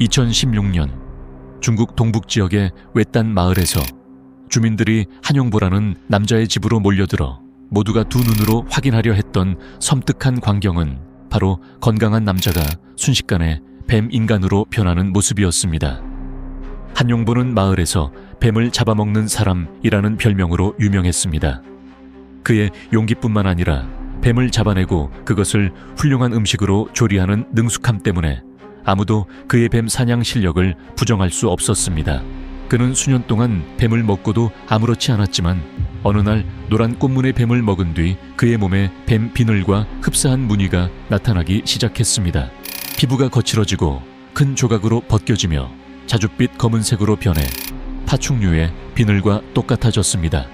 2016년 중국 동북 지역의 외딴 마을에서 주민들이 한용보라는 남자의 집으로 몰려들어 모두가 두 눈으로 확인하려 했던 섬뜩한 광경은 바로 건강한 남자가 순식간에 뱀 인간으로 변하는 모습이었습니다. 한용보는 마을에서 뱀을 잡아먹는 사람이라는 별명으로 유명했습니다. 그의 용기뿐만 아니라 뱀을 잡아내고 그것을 훌륭한 음식으로 조리하는 능숙함 때문에 아무도 그의 뱀 사냥 실력을 부정할 수 없었습니다. 그는 수년 동안 뱀을 먹고도 아무렇지 않았지만 어느 날 노란 꽃무늬 뱀을 먹은 뒤 그의 몸에 뱀 비늘과 흡사한 무늬가 나타나기 시작했습니다. 피부가 거칠어지고 큰 조각으로 벗겨지며 자줏빛 검은색으로 변해 파충류의 비늘과 똑같아졌습니다.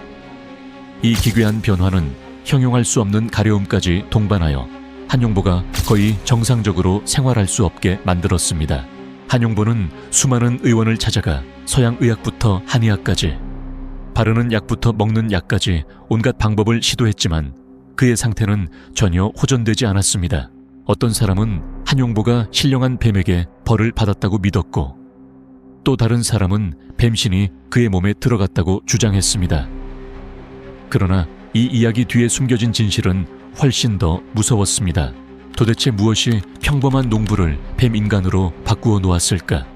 이 기괴한 변화는 형용할 수 없는 가려움까지 동반하여 한용보가 거의 정상적으로 생활할 수 없게 만들었습니다. 한용보는 수많은 의원을 찾아가 서양 의학부터 한의학까지 바르는 약부터 먹는 약까지 온갖 방법을 시도했지만 그의 상태는 전혀 호전되지 않았습니다. 어떤 사람은 한용보가 신령한 뱀에게 벌을 받았다고 믿었고 또 다른 사람은 뱀신이 그의 몸에 들어갔다고 주장했습니다. 그러나 이 이야기 뒤에 숨겨진 진실은 훨씬 더 무서웠습니다. 도대체 무엇이 평범한 농부를 뱀 인간으로 바꾸어 놓았을까?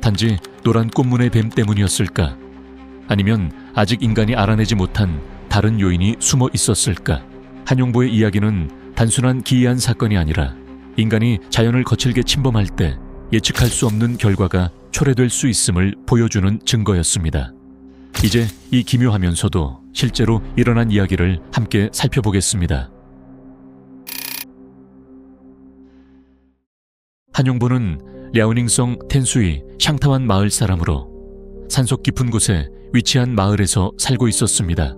단지 노란 꽃무늬 뱀 때문이었을까? 아니면 아직 인간이 알아내지 못한 다른 요인이 숨어 있었을까? 한용보의 이야기는 단순한 기이한 사건이 아니라 인간이 자연을 거칠게 침범할 때 예측할 수 없는 결과가 초래될 수 있음을 보여주는 증거였습니다. 이제 이 기묘하면서도 실제로 일어난 이야기를 함께 살펴보겠습니다. 한용보는 랴오닝성 텐수이 샹타완 마을 사람으로 산속 깊은 곳에 위치한 마을에서 살고 있었습니다.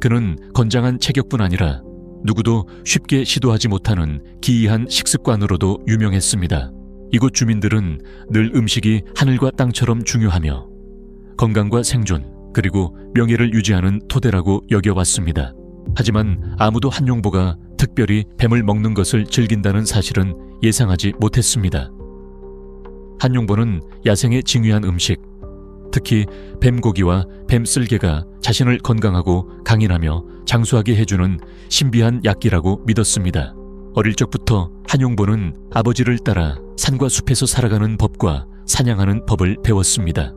그는 건장한 체격뿐 아니라 누구도 쉽게 시도하지 못하는 기이한 식습관으로도 유명했습니다. 이곳 주민들은 늘 음식이 하늘과 땅처럼 중요하며 건강과 생존 그리고 명예를 유지하는 토대라고 여겨왔습니다. 하지만 아무도 한용보가 특별히 뱀을 먹는 것을 즐긴다는 사실은 예상하지 못했습니다. 한용보는 야생의 징유한 음식, 특히 뱀고기와 뱀쓸개가 자신을 건강하고 강인하며 장수하게 해주는 신비한 약기라고 믿었습니다. 어릴 적부터 한용보는 아버지를 따라 산과 숲에서 살아가는 법과 사냥하는 법을 배웠습니다.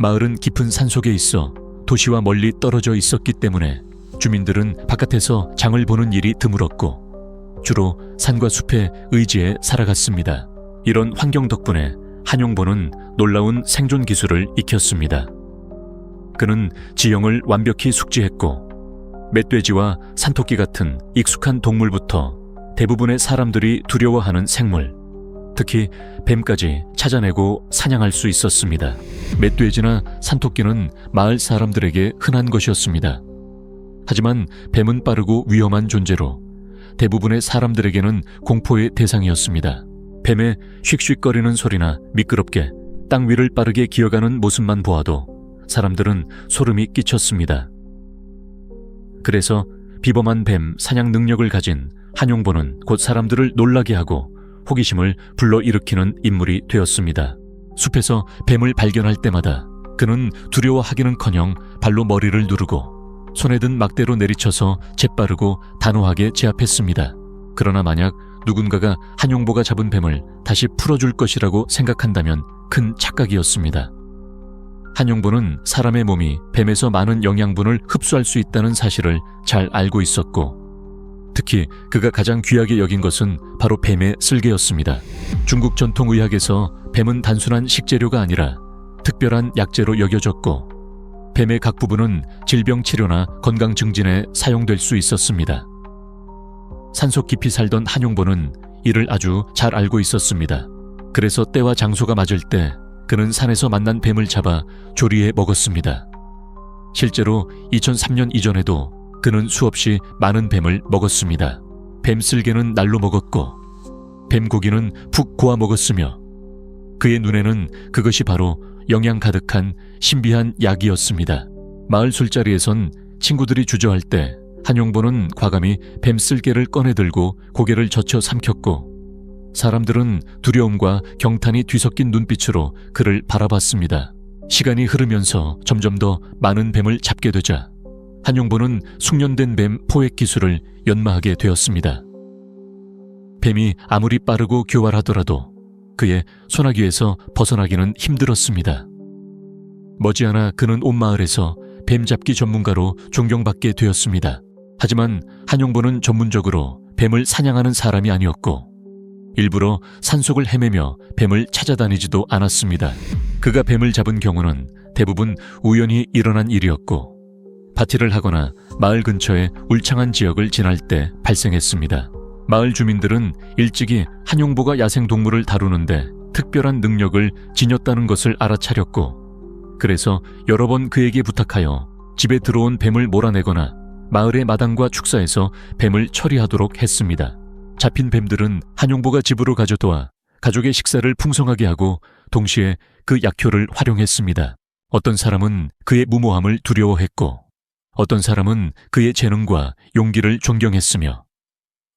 마을은 깊은 산 속에 있어 도시와 멀리 떨어져 있었기 때문에 주민들은 바깥에서 장을 보는 일이 드물었고 주로 산과 숲에 의지해 살아갔습니다. 이런 환경 덕분에 한용보는 놀라운 생존 기술을 익혔습니다. 그는 지형을 완벽히 숙지했고 멧돼지와 산토끼 같은 익숙한 동물부터 대부분의 사람들이 두려워하는 생물, 특히 뱀까지 찾아내고 사냥할 수 있었습니다. 멧돼지나 산토끼는 마을 사람들에게 흔한 것이었습니다. 하지만 뱀은 빠르고 위험한 존재로 대부분의 사람들에게는 공포의 대상이었습니다. 뱀의 휙휙거리는 소리나 미끄럽게 땅 위를 빠르게 기어가는 모습만 보아도 사람들은 소름이 끼쳤습니다. 그래서 비범한 뱀 사냥 능력을 가진 한용보는 곧 사람들을 놀라게 하고 호기심을 불러일으키는 인물이 되었습니다. 숲에서 뱀을 발견할 때마다 그는 두려워하기는커녕 발로 머리를 누르고 손에 든 막대로 내리쳐서 재빠르고 단호하게 제압했습니다. 그러나 만약 누군가가 한용보가 잡은 뱀을 다시 풀어줄 것이라고 생각한다면 큰 착각이었습니다. 한용보는 사람의 몸이 뱀에서 많은 영양분을 흡수할 수 있다는 사실을 잘 알고 있었고 특히 그가 가장 귀하게 여긴 것은 바로 뱀의 쓸개였습니다. 중국 전통 의학에서 뱀은 단순한 식재료가 아니라 특별한 약재로 여겨졌고 뱀의 각 부분은 질병 치료나 건강 증진에 사용될 수 있었습니다. 산속 깊이 살던 한용보는 이를 아주 잘 알고 있었습니다. 그래서 때와 장소가 맞을 때 그는 산에서 만난 뱀을 잡아 조리해 먹었습니다. 실제로 2003년 이전에도 그는 수없이 많은 뱀을 먹었습니다. 뱀 쓸개는 날로 먹었고 뱀 고기는 푹 고아 먹었으며 그의 눈에는 그것이 바로 영양 가득한 신비한 약이었습니다. 마을 술자리에선 친구들이 주저할 때 한용보는 과감히 뱀 쓸개를 꺼내 들고 고개를 젖혀 삼켰고 사람들은 두려움과 경탄이 뒤섞인 눈빛으로 그를 바라봤습니다. 시간이 흐르면서 점점 더 많은 뱀을 잡게 되자 한용보는 숙련된 뱀 포획 기술을 연마하게 되었습니다. 뱀이 아무리 빠르고 교활하더라도 그의 소나기에서 벗어나기는 힘들었습니다. 머지않아 그는 온 마을에서 뱀 잡기 전문가로 존경받게 되었습니다. 하지만 한용보는 전문적으로 뱀을 사냥하는 사람이 아니었고 일부러 산속을 헤매며 뱀을 찾아다니지도 않았습니다. 그가 뱀을 잡은 경우는 대부분 우연히 일어난 일이었고 파티를 하거나 마을 근처의 울창한 지역을 지날 때 발생했습니다. 마을 주민들은 일찍이 한용보가 야생동물을 다루는데 특별한 능력을 지녔다는 것을 알아차렸고 그래서 여러 번 그에게 부탁하여 집에 들어온 뱀을 몰아내거나 마을의 마당과 축사에서 뱀을 처리하도록 했습니다. 잡힌 뱀들은 한용보가 집으로 가져도와 가족의 식사를 풍성하게 하고 동시에 그 약효를 활용했습니다. 어떤 사람은 그의 무모함을 두려워했고 어떤 사람은 그의 재능과 용기를 존경했으며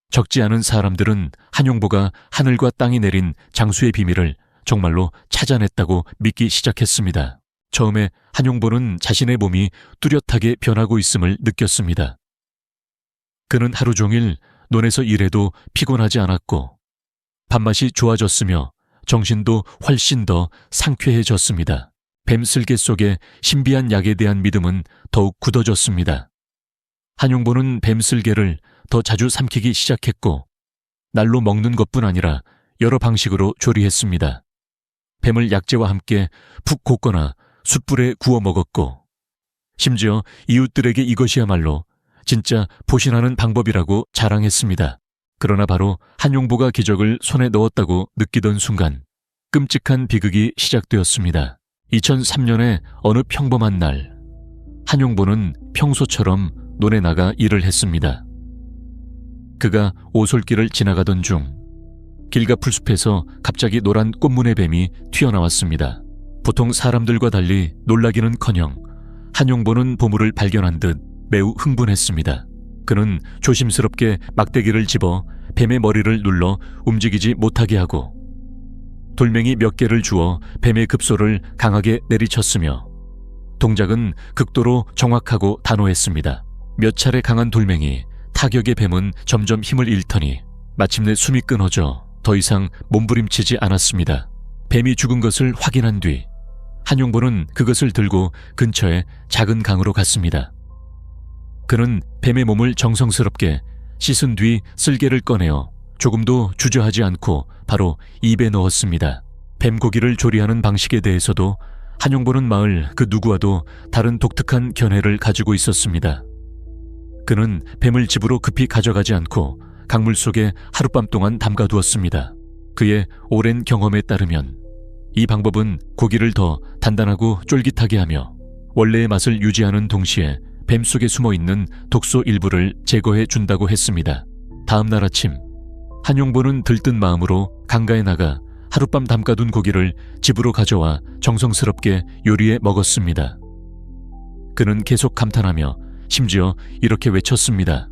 적지 않은 사람들은 한용보가 하늘과 땅이 내린 장수의 비밀을 정말로 찾아냈다고 믿기 시작했습니다. 처음에 한용보는 자신의 몸이 뚜렷하게 변하고 있음을 느꼈습니다. 그는 하루 종일 논에서 일해도 피곤하지 않았고 밥맛이 좋아졌으며 정신도 훨씬 더 상쾌해졌습니다. 뱀슬개 속의 신비한 약에 대한 믿음은 더욱 굳어졌습니다. 한용보는 뱀슬개를 더 자주 삼키기 시작했고 날로 먹는 것뿐 아니라 여러 방식으로 조리했습니다. 뱀을 약재와 함께 푹 볶거나 숯불에 구워 먹었고 심지어 이웃들에게 이것이야말로 진짜 보신하는 방법이라고 자랑했습니다. 그러나 바로 한용보가 기적을 손에 넣었다고 느끼던 순간 끔찍한 비극이 시작되었습니다. 2003년의 어느 평범한 날 한용보는 평소처럼 논에 나가 일을 했습니다. 그가 오솔길을 지나가던 중 길가 풀숲에서 갑자기 노란 꽃무늬 뱀이 튀어나왔습니다. 보통 사람들과 달리 놀라기는 커녕 한용보는 보물을 발견한 듯 매우 흥분했습니다. 그는 조심스럽게 막대기를 집어 뱀의 머리를 눌러 움직이지 못하게 하고 돌멩이 몇 개를 주어 뱀의 급소를 강하게 내리쳤으며 동작은 극도로 정확하고 단호했습니다. 몇 차례 강한 돌멩이, 타격의 뱀은 점점 힘을 잃더니 마침내 숨이 끊어져 더 이상 몸부림치지 않았습니다. 뱀이 죽은 것을 확인한 뒤 한용보는 그것을 들고 근처의 작은 강으로 갔습니다. 그는 뱀의 몸을 정성스럽게 씻은 뒤 쓸개를 꺼내어 조금도 주저하지 않고 바로 입에 넣었습니다. 뱀고기를 조리하는 방식에 대해서도 한용보는 마을 그 누구와도 다른 독특한 견해를 가지고 있었습니다. 그는 뱀을 집으로 급히 가져가지 않고 강물 속에 하룻밤 동안 담가두었습니다. 그의 오랜 경험에 따르면 이 방법은 고기를 더 단단하고 쫄깃하게 하며 원래의 맛을 유지하는 동시에 뱀 속에 숨어 있는 독소 일부를 제거해 준다고 했습니다. 다음 날 아침 한용보는 들뜬 마음으로 강가에 나가 하룻밤 담가둔 고기를 집으로 가져와 정성스럽게 요리해 먹었습니다. 그는 계속 감탄하며 심지어 이렇게 외쳤습니다.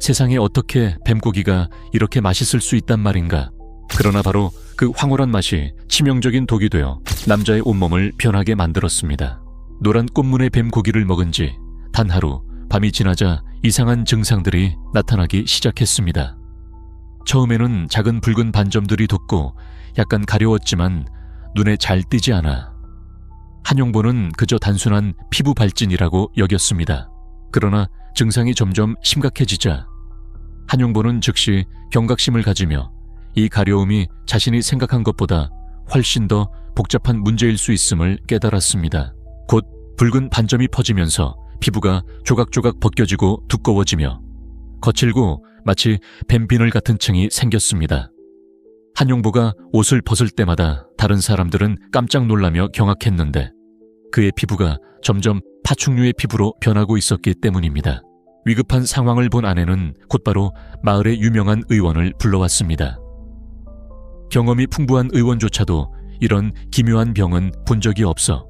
세상에 어떻게 뱀고기가 이렇게 맛있을 수 있단 말인가. 그러나 바로 그 황홀한 맛이 치명적인 독이 되어 남자의 온몸을 변하게 만들었습니다. 노란 꽃문의 뱀고기를 먹은 지 단 하루 밤이 지나자 이상한 증상들이 나타나기 시작했습니다. 처음에는 작은 붉은 반점들이 돋고 약간 가려웠지만 눈에 잘 띄지 않아 한용보는 그저 단순한 피부 발진이라고 여겼습니다. 그러나 증상이 점점 심각해지자 한용보는 즉시 경각심을 가지며 이 가려움이 자신이 생각한 것보다 훨씬 더 복잡한 문제일 수 있음을 깨달았습니다. 곧 붉은 반점이 퍼지면서 피부가 조각조각 벗겨지고 두꺼워지며 거칠고 마치 뱀비늘 같은 층이 생겼습니다. 한용보가 옷을 벗을 때마다 다른 사람들은 깜짝 놀라며 경악했는데 그의 피부가 점점 파충류의 피부로 변하고 있었기 때문입니다. 위급한 상황을 본 아내는 곧바로 마을의 유명한 의원을 불러왔습니다. 경험이 풍부한 의원조차도 이런 기묘한 병은 본 적이 없어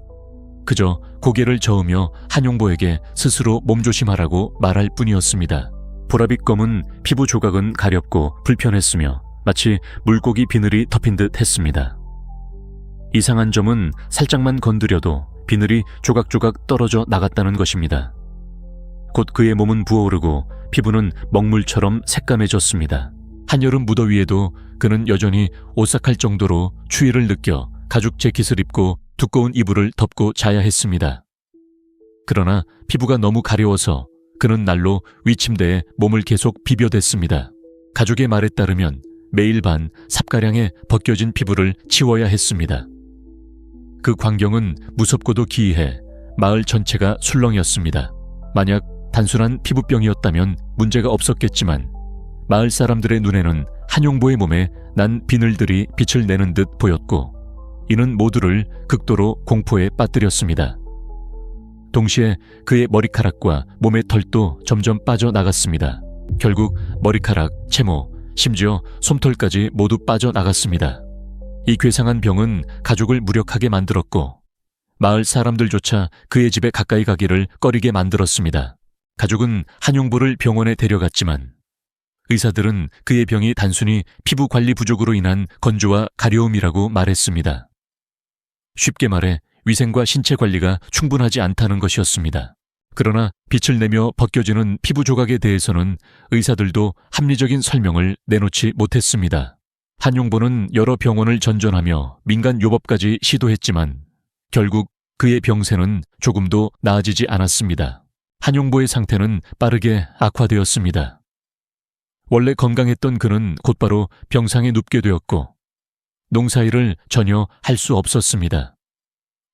그저 고개를 저으며 한용보에게 스스로 몸조심하라고 말할 뿐이었습니다. 보라빛 검은 피부 조각은 가렵고 불편했으며 마치 물고기 비늘이 덮인 듯 했습니다. 이상한 점은 살짝만 건드려도 비늘이 조각조각 떨어져 나갔다는 것입니다. 곧 그의 몸은 부어오르고 피부는 먹물처럼 새까매졌습니다. 한여름 무더위에도 그는 여전히 오싹할 정도로 추위를 느껴 가죽 재킷을 입고 두꺼운 이불을 덮고 자야 했습니다. 그러나 피부가 너무 가려워서 그는 날로 위침대에 몸을 계속 비벼댔습니다. 가족의 말에 따르면 매일 반 삽가량의 벗겨진 피부를 치워야 했습니다. 그 광경은 무섭고도 기이해 마을 전체가 술렁이었습니다. 만약 단순한 피부병이었다면 문제가 없었겠지만 마을 사람들의 눈에는 한용보의 몸에 난 비늘들이 빛을 내는 듯 보였고 이는 모두를 극도로 공포에 빠뜨렸습니다. 동시에 그의 머리카락과 몸의 털도 점점 빠져나갔습니다. 결국 머리카락, 채모, 심지어 솜털까지 모두 빠져나갔습니다. 이 괴상한 병은 가족을 무력하게 만들었고 마을 사람들조차 그의 집에 가까이 가기를 꺼리게 만들었습니다. 가족은 한용보를 병원에 데려갔지만 의사들은 그의 병이 단순히 피부 관리 부족으로 인한 건조와 가려움이라고 말했습니다. 쉽게 말해 위생과 신체 관리가 충분하지 않다는 것이었습니다. 그러나 빛을 내며 벗겨지는 피부 조각에 대해서는 의사들도 합리적인 설명을 내놓지 못했습니다. 한용보는 여러 병원을 전전하며 민간 요법까지 시도했지만 결국 그의 병세는 조금도 나아지지 않았습니다. 한용보의 상태는 빠르게 악화되었습니다. 원래 건강했던 그는 곧바로 병상에 눕게 되었고 농사일을 전혀 할 수 없었습니다.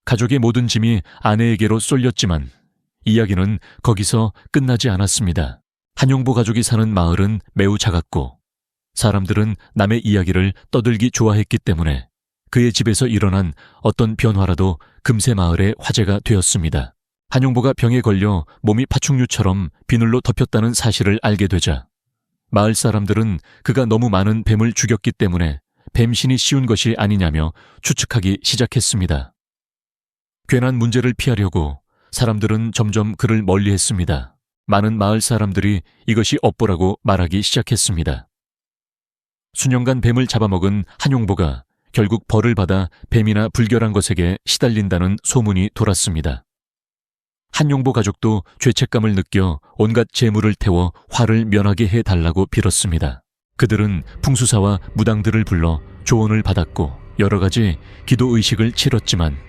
가족의 모든 짐이 아내에게로 쏠렸지만 이야기는 거기서 끝나지 않았습니다. 한용보 가족이 사는 마을은 매우 작았고 사람들은 남의 이야기를 떠들기 좋아했기 때문에 그의 집에서 일어난 어떤 변화라도 금세 마을의 화제가 되었습니다. 한용보가 병에 걸려 몸이 파충류처럼 비늘로 덮였다는 사실을 알게 되자 마을 사람들은 그가 너무 많은 뱀을 죽였기 때문에 뱀신이 씌운 것이 아니냐며 추측하기 시작했습니다. 괜한 문제를 피하려고 사람들은 점점 그를 멀리 했습니다. 많은 마을 사람들이 이것이 업보라고 말하기 시작했습니다. 수년간 뱀을 잡아먹은 한용보가 결국 벌을 받아 뱀이나 불결한 것에게 시달린다는 소문이 돌았습니다. 한용보 가족도 죄책감을 느껴 온갖 재물을 태워 화를 면하게 해달라고 빌었습니다. 그들은 풍수사와 무당들을 불러 조언을 받았고 여러 가지 기도 의식을 치렀지만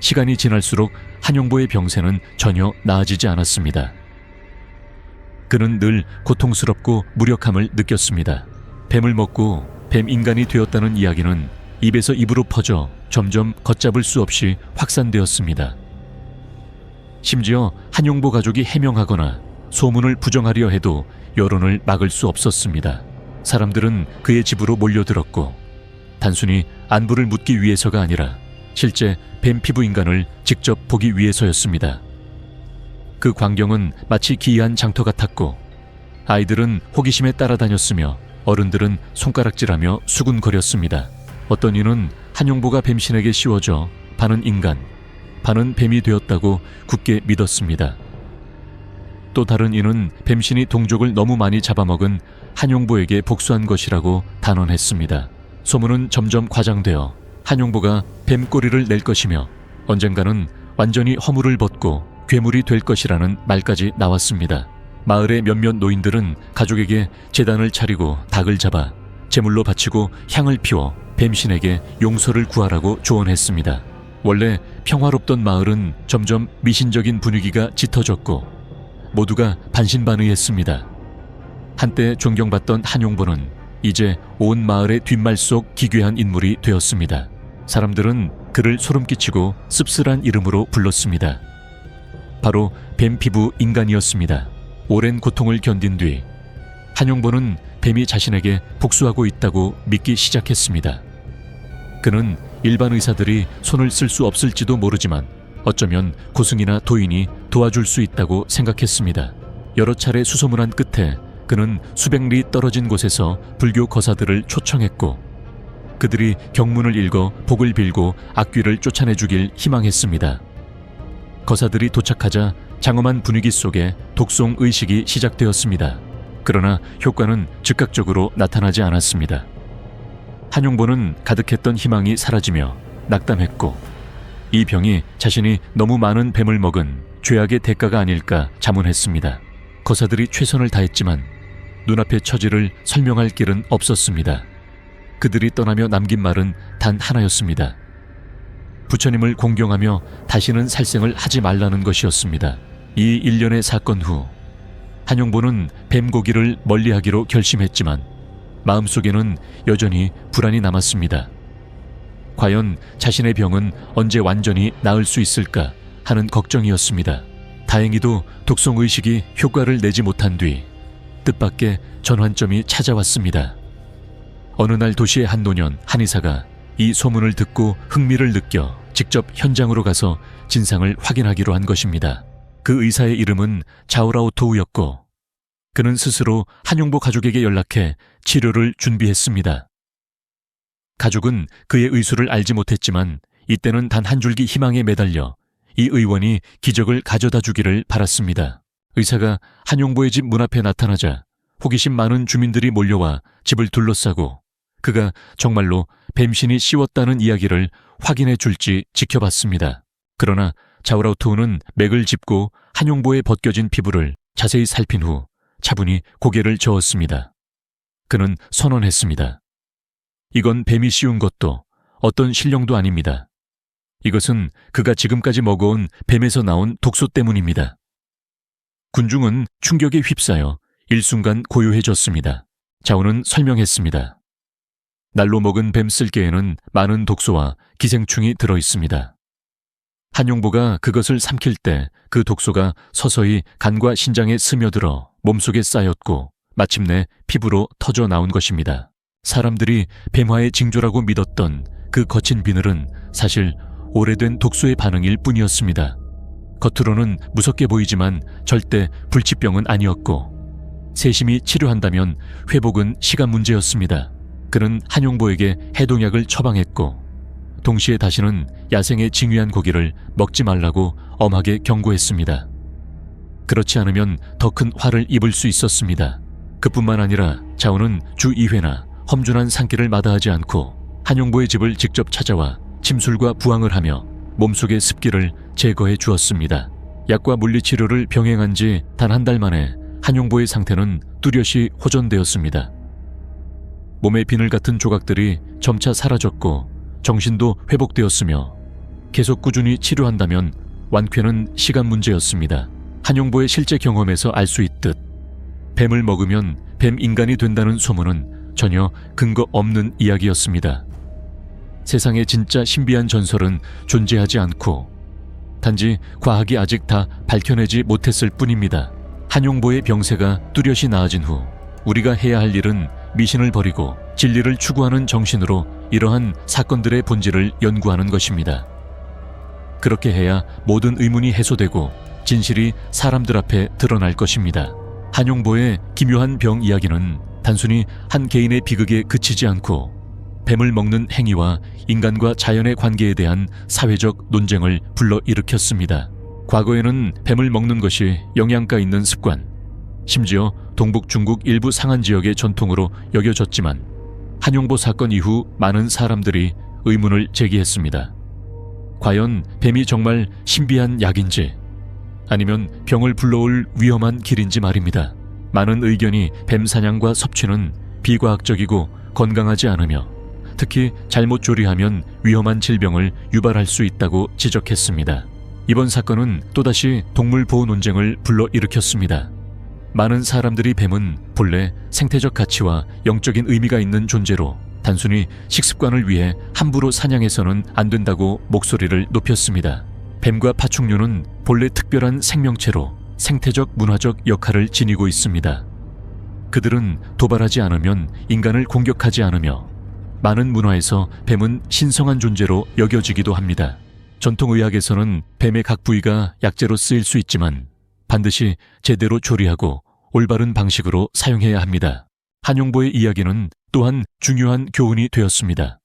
시간이 지날수록 한용보의 병세는 전혀 나아지지 않았습니다. 그는 늘 고통스럽고 무력함을 느꼈습니다. 뱀을 먹고 뱀 인간이 되었다는 이야기는 입에서 입으로 퍼져 점점 걷잡을 수 없이 확산되었습니다. 심지어 한용보 가족이 해명하거나 소문을 부정하려 해도 여론을 막을 수 없었습니다. 사람들은 그의 집으로 몰려들었고 단순히 안부를 묻기 위해서가 아니라 실제 뱀 피부 인간을 직접 보기 위해서였습니다. 그 광경은 마치 기이한 장터 같았고 아이들은 호기심에 따라다녔으며 어른들은 손가락질하며 수군거렸습니다. 어떤 이는 한용보가 뱀신에게 씌워져 반은 인간, 반은 뱀이 되었다고 굳게 믿었습니다. 또 다른 이는 뱀신이 동족을 너무 많이 잡아먹은 한용보에게 복수한 것이라고 단언했습니다. 소문은 점점 과장되어 한용보가 뱀꼬리를 낼 것이며 언젠가는 완전히 허물을 벗고 괴물이 될 것이라는 말까지 나왔습니다. 마을의 몇몇 노인들은 가족에게 재단을 차리고 닭을 잡아 제물로 바치고 향을 피워 뱀신에게 용서를 구하라고 조언했습니다. 원래 평화롭던 마을은 점점 미신적인 분위기가 짙어졌고 모두가 반신반의했습니다. 한때 존경받던 한용보는 이제 온 마을의 뒷말 속 기괴한 인물이 되었습니다. 사람들은 그를 소름 끼치고 씁쓸한 이름으로 불렀습니다. 바로 뱀 피부 인간이었습니다. 오랜 고통을 견딘 뒤 한용보는 뱀이 자신에게 복수하고 있다고 믿기 시작했습니다. 그는 일반 의사들이 손을 쓸 수 없을지도 모르지만 어쩌면 고승이나 도인이 도와줄 수 있다고 생각했습니다. 여러 차례 수소문한 끝에 그는 수백 리 떨어진 곳에서 불교 거사들을 초청했고 그들이 경문을 읽어 복을 빌고 악귀를 쫓아내주길 희망했습니다. 거사들이 도착하자 장엄한 분위기 속에 독송 의식이 시작되었습니다. 그러나 효과는 즉각적으로 나타나지 않았습니다. 한용보는 가득했던 희망이 사라지며 낙담했고 이 병이 자신이 너무 많은 뱀을 먹은 죄악의 대가가 아닐까 자문했습니다. 거사들이 최선을 다했지만 눈앞의 처지를 설명할 길은 없었습니다. 그들이 떠나며 남긴 말은 단 하나였습니다. 부처님을 공경하며 다시는 살생을 하지 말라는 것이었습니다. 이 일련의 사건 후 한용보는 뱀고기를 멀리하기로 결심했지만 마음속에는 여전히 불안이 남았습니다. 과연 자신의 병은 언제 완전히 나을 수 있을까 하는 걱정이었습니다. 다행히도 독성 의식이 효과를 내지 못한 뒤 뜻밖의 전환점이 찾아왔습니다. 어느 날 도시의 한 노년 한의사가 이 소문을 듣고 흥미를 느껴 직접 현장으로 가서 진상을 확인하기로 한 것입니다. 그 의사의 이름은 자오라오 토우였고 그는 스스로 한용보 가족에게 연락해 치료를 준비했습니다. 가족은 그의 의술을 알지 못했지만 이때는 단 한 줄기 희망에 매달려 이 의원이 기적을 가져다 주기를 바랐습니다. 의사가 한용보의 집 문 앞에 나타나자 호기심 많은 주민들이 몰려와 집을 둘러싸고 그가 정말로 뱀신이 씌웠다는 이야기를 확인해 줄지 지켜봤습니다. 그러나 자우라우토우는 맥을 짚고 한용보의 벗겨진 피부를 자세히 살핀 후 차분히 고개를 저었습니다. 그는 선언했습니다. 이건 뱀이 씌운 것도 어떤 신령도 아닙니다. 이것은 그가 지금까지 먹어온 뱀에서 나온 독소 때문입니다. 군중은 충격에 휩싸여 일순간 고요해졌습니다. 자우는 설명했습니다. 날로 먹은 뱀 쓸개에는 많은 독소와 기생충이 들어 있습니다. 한용보가 그것을 삼킬 때 그 독소가 서서히 간과 신장에 스며들어 몸속에 쌓였고 마침내 피부로 터져 나온 것입니다. 사람들이 뱀화의 징조라고 믿었던 그 거친 비늘은 사실 오래된 독소의 반응일 뿐이었습니다. 겉으로는 무섭게 보이지만 절대 불치병은 아니었고 세심히 치료한다면 회복은 시간 문제였습니다. 그는 한용보에게 해동약을 처방했고 동시에 다시는 야생의 징위한 고기를 먹지 말라고 엄하게 경고했습니다. 그렇지 않으면 더 큰 화를 입을 수 있었습니다. 그뿐만 아니라 자우는 주 2회나 험준한 산길을 마다하지 않고 한용보의 집을 직접 찾아와 침술과 부항을 하며 몸속의 습기를 제거해 주었습니다. 약과 물리치료를 병행한 지 단 한 달 만에 한용보의 상태는 뚜렷이 호전되었습니다. 몸의 비늘 같은 조각들이 점차 사라졌고 정신도 회복되었으며 계속 꾸준히 치료한다면 완쾌는 시간 문제였습니다. 한용보의 실제 경험에서 알 수 있듯 뱀을 먹으면 뱀 인간이 된다는 소문은 전혀 근거 없는 이야기였습니다. 세상에 진짜 신비한 전설은 존재하지 않고 단지 과학이 아직 다 밝혀내지 못했을 뿐입니다. 한용보의 병세가 뚜렷이 나아진 후 우리가 해야 할 일은 미신을 버리고 진리를 추구하는 정신으로 이러한 사건들의 본질을 연구하는 것입니다. 그렇게 해야 모든 의문이 해소되고 진실이 사람들 앞에 드러날 것입니다. 한용보의 기묘한 병 이야기는 단순히 한 개인의 비극에 그치지 않고 뱀을 먹는 행위와 인간과 자연의 관계에 대한 사회적 논쟁을 불러일으켰습니다. 과거에는 뱀을 먹는 것이 영양가 있는 습관, 심지어 동북 중국 일부 상한 지역의 전통으로 여겨졌지만 한용보 사건 이후 많은 사람들이 의문을 제기했습니다. 과연 뱀이 정말 신비한 약인지 아니면 병을 불러올 위험한 길인지 말입니다. 많은 의견이 뱀 사냥과 섭취는 비과학적이고 건강하지 않으며 특히 잘못 조리하면 위험한 질병을 유발할 수 있다고 지적했습니다. 이번 사건은 또다시 동물 보호 논쟁을 불러일으켰습니다. 많은 사람들이 뱀은 본래 생태적 가치와 영적인 의미가 있는 존재로 단순히 식습관을 위해 함부로 사냥해서는 안 된다고 목소리를 높였습니다. 뱀과 파충류는 본래 특별한 생명체로 생태적 문화적 역할을 지니고 있습니다. 그들은 도발하지 않으면 인간을 공격하지 않으며 많은 문화에서 뱀은 신성한 존재로 여겨지기도 합니다. 전통의학에서는 뱀의 각 부위가 약재로 쓰일 수 있지만 반드시 제대로 조리하고 올바른 방식으로 사용해야 합니다. 한용보의 이야기는 또한 중요한 교훈이 되었습니다.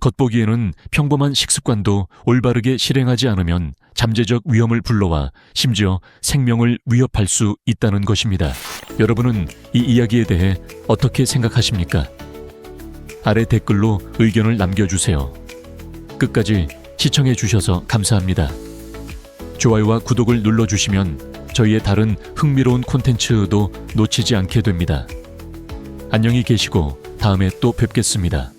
겉보기에는 평범한 식습관도 올바르게 실행하지 않으면 잠재적 위험을 불러와 심지어 생명을 위협할 수 있다는 것입니다. 여러분은 이 이야기에 대해 어떻게 생각하십니까? 아래 댓글로 의견을 남겨주세요. 끝까지 시청해 주셔서 감사합니다. 좋아요와 구독을 눌러주시면 저희의 다른 흥미로운 콘텐츠도 놓치지 않게 됩니다. 안녕히 계시고 다음에 또 뵙겠습니다.